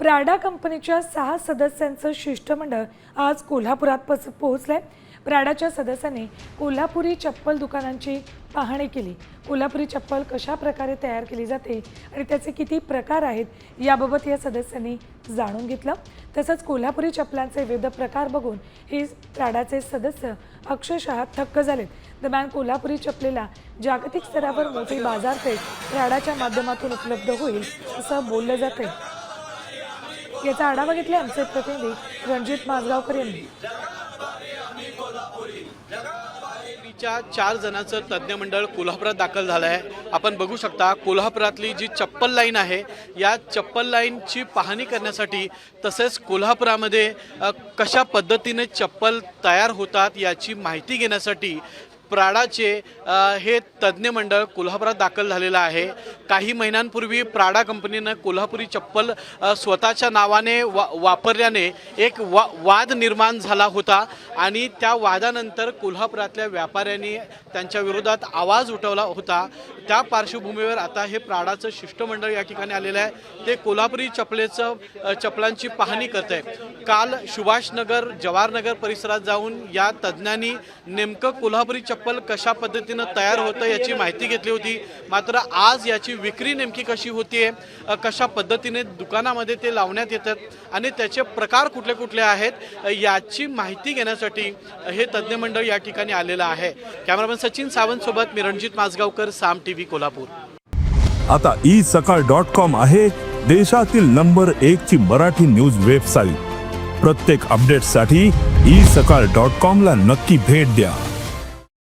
Prada कंपनीच्या सहा सदस्यांचं शिष्टमंडळ आज कोल्हापुरात पस पोहोचलंय. प्राडाच्या सदस्यांनी कोल्हापुरी चप्पल दुकानांची पाहणी केली. कोल्हापुरी चप्पल कशा प्रकारे तयार केली जाते आणि त्याचे किती प्रकार आहेत याबाबत या सदस्यांनी जाणून घेतलं. तसंच कोल्हापुरी चप्पलांचे विविध प्रकार बघून हे प्राडाचे सदस्य अक्षरशः थक्क झालेत. दरम्यान कोल्हापुरी चपलेला जागतिक स्तरावर मोठी बाजारपेठ प्राडाच्या माध्यमातून उपलब्ध होईल असं बोललं जातं याचा आढावा घेतला आमचे प्रतिनिधी रणजित माजगावकर यांनी. च्या चार जणांचं तज्ज्ञ मंडळ कोल्हापुरात दाखल झालं आहे आपण बघू शकता कोल्हापुरातली जी चप्पल लाईन आहे या चप्पल लाईनची पाहणी करण्यासाठी तसेच कोल्हापुरामध्ये कशा पद्धतीने चप्पल तयार होतात याची माहिती घेण्यासाठी प्राडाचे हे तज्ज्ञ मंडळ कोल्हापुरात दाखल झालेलं आहे. काही महिन्यांपूर्वी प्राडा कंपनीनं कोल्हापुरी चप्पल स्वतःच्या नावाने वा वापरल्याने एक वा वाद निर्माण झाला होता आणि त्या वादानंतर कोल्हापुरातल्या व्यापाऱ्यांनी त्यांच्या विरोधात आवाज उठवला होता. त्या पार्श्वभूमीवर आता हे प्राडाचं शिष्टमंडळ या ठिकाणी आलेलं आहे. ते कोल्हापुरी चपलेचं चपलांची पाहणी करत आहे काल सुभाषनगर जवाहरनगर परिसरात जाऊन या तज्ज्ञांनी नेमकं कोल्हापुरी चप्पल कशा पद्धतीनं तयार होतं याची माहिती घेतली होती. मात्र आज याची विक्री नेमकी कशी होतीये आहे कशा पद्धतीने दुकानामध्ये ते लावण्यात येतात आणि त्याचे प्रकार कुठले कुठले आहेत याची माहिती घेण्यासाठी हे तज्ज्ञ मंडळ या ठिकाणी आलेलं आहे. कॅमेरामॅन सचिन सावंत सोबत मी रणजित माझगावकर साम टी व्ही कोल्हापूर. आता ई सकाळ डॉट कॉम आहे देशातील नंबर एक ची मराठी न्यूज वेबसाईट. प्रत्येक अपडेटसाठी ई सकाळ डॉट कॉम ला नक्की भेट द्या.